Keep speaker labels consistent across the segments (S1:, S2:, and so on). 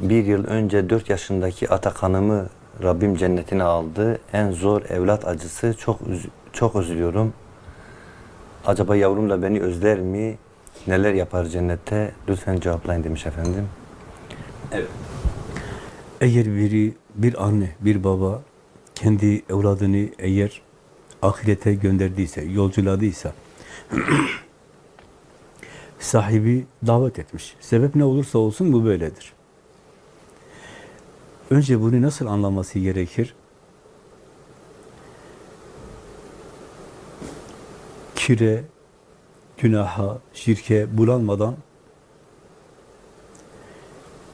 S1: bir yıl önce 4 yaşındaki Atakan'ımı Rabbim cennetine aldı. En zor evlat acısı. Çok üz- çok üzülüyorum. Acaba yavrum da beni özler mi? Neler yapar cennette? Lütfen cevaplayın demiş efendim.
S2: Eğer biri, bir anne, bir baba kendi evladını eğer ahirete gönderdiyse, yolculadıysa sahibi davet etmiş. Sebep ne olursa olsun bu böyledir. Önce bunu nasıl anlaması gerekir? Kire, günaha, şirke bulanmadan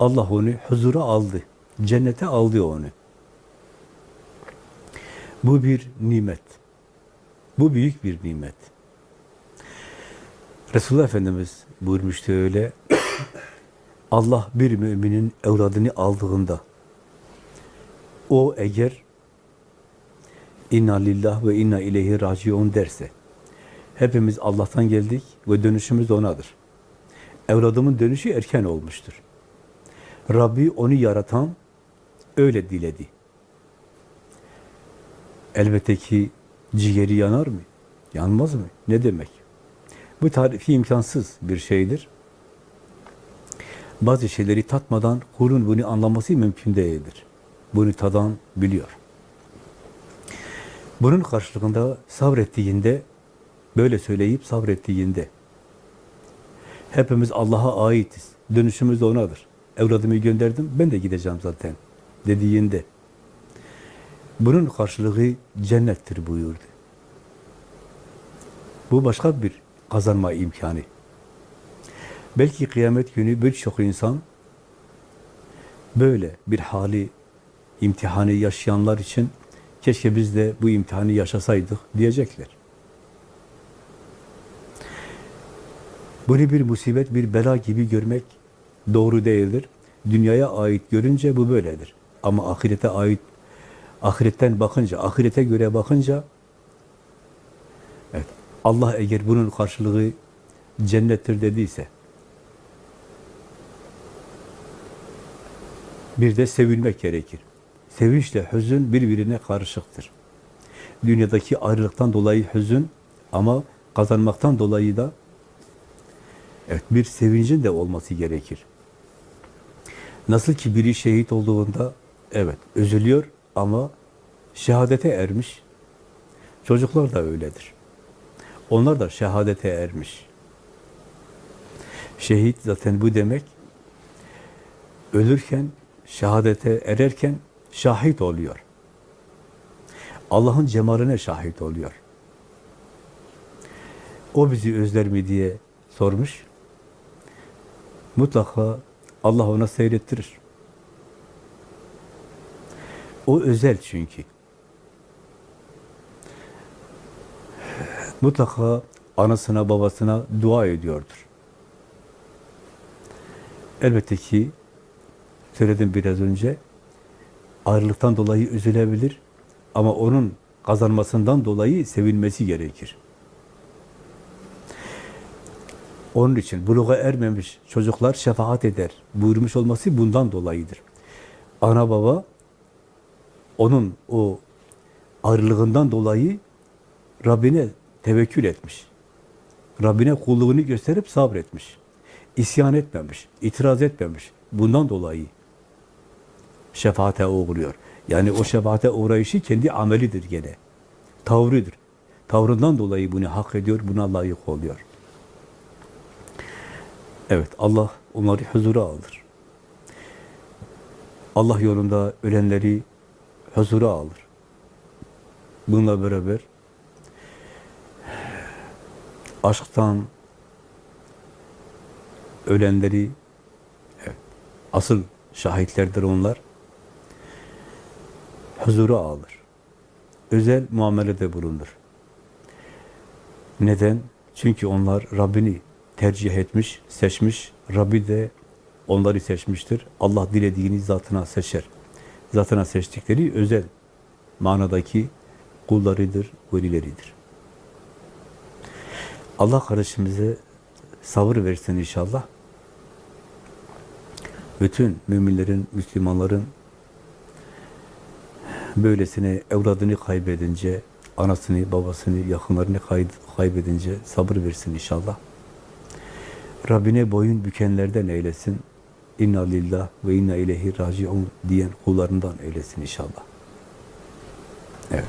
S2: Allah onu huzura aldı. Cennete aldı onu. Bu bir nimet. Bu büyük bir nimet. Resulullah Efendimiz buyurmuştu öyle. Allah bir müminin evladını aldığında o eğer inna lillah ve inna ileyhi raciun derse hepimiz Allah'tan geldik ve dönüşümüz onadır. Evladımın dönüşü erken olmuştur. Rabbi onu yaratan öyle diledi. Elbette ki ciğeri yanar mı? Yanmaz mı? Ne demek? Bu tarifi imkansız bir şeydir. Bazı şeyleri tatmadan kulun bunu anlaması mümkün değildir. Bunu tadan biliyor. Bunun karşılığında sabrettiğinde, böyle söyleyip sabrettiğinde, hepimiz Allah'a aitiz, dönüşümüz de O'nadır. Evladımı gönderdim, ben de gideceğim zaten dediğinde, bunun karşılığı cennettir buyurdu. Bu başka bir kazanma imkanı. Belki kıyamet günü birçok insan böyle bir hali, imtihanı yaşayanlar için keşke biz de bu imtihanı yaşasaydık diyecekler. Bunu bir musibet, bir bela gibi görmek doğru değildir. Dünyaya ait görünce bu böyledir. Ama ahirete ait, ahiretten bakınca, ahirete göre bakınca evet, Allah eğer bunun karşılığı cennettir dediyse bir de sevilmek gerekir. Sevinçle hüzün birbirine karışıktır. Dünyadaki ayrılıktan dolayı hüzün ama kazanmaktan dolayı da evet bir sevincin de olması gerekir. Nasıl ki biri şehit olduğunda evet üzülüyor ama şehadete ermiş. Çocuklar da öyledir. Onlar da şehadete ermiş. Şehit zaten bu demek. Ölürken, şehadete ererken şahit oluyor. Allah'ın cemaline şahit oluyor. O bizi özler mi diye sormuş. Mutlaka Allah ona seyrettirir. O özel çünkü. Mutlaka anasına babasına dua ediyordur. Elbette ki söyledim biraz önce ayrılıktan dolayı üzülebilir ama onun kazanmasından dolayı sevinmesi gerekir. Onun için buluğa ermemiş çocuklar şefaat eder. Buyurmuş olması bundan dolayıdır. Ana baba onun o ayrılığından dolayı Rabbine tevekkül etmiş. Rabbine kulluğunu gösterip sabretmiş. İsyan etmemiş, itiraz etmemiş. Bundan dolayı şefaate uğruyor. Yani o şefaate uğrayışı kendi amelidir gene. Tavrıdır. Tavrından dolayı bunu hak ediyor, buna layık oluyor. Evet, Allah onları huzura alır. Allah yolunda ölenleri huzura alır. Bununla beraber aşktan ölenleri evet, asıl şahitlerdir onlar. Huzura alır. Özel muamelede bulunur. Neden? Çünkü onlar Rabbini tercih etmiş, seçmiş. Rabbi de onları seçmiştir. Allah dilediğini zatına seçer. Zatına seçtikleri özel manadaki kullarıdır, velileridir. Allah kardeşimize sabır versin inşallah. bütün müminlerin, Müslümanların böylesine evladını kaybedince, anasını, babasını, yakınlarını kay- kaybedince sabır versin inşallah. Rabbine boyun bükenlerden eylesin. İnna lillah ve inna ileyhi raciun diyen kullarından eylesin inşallah. Evet.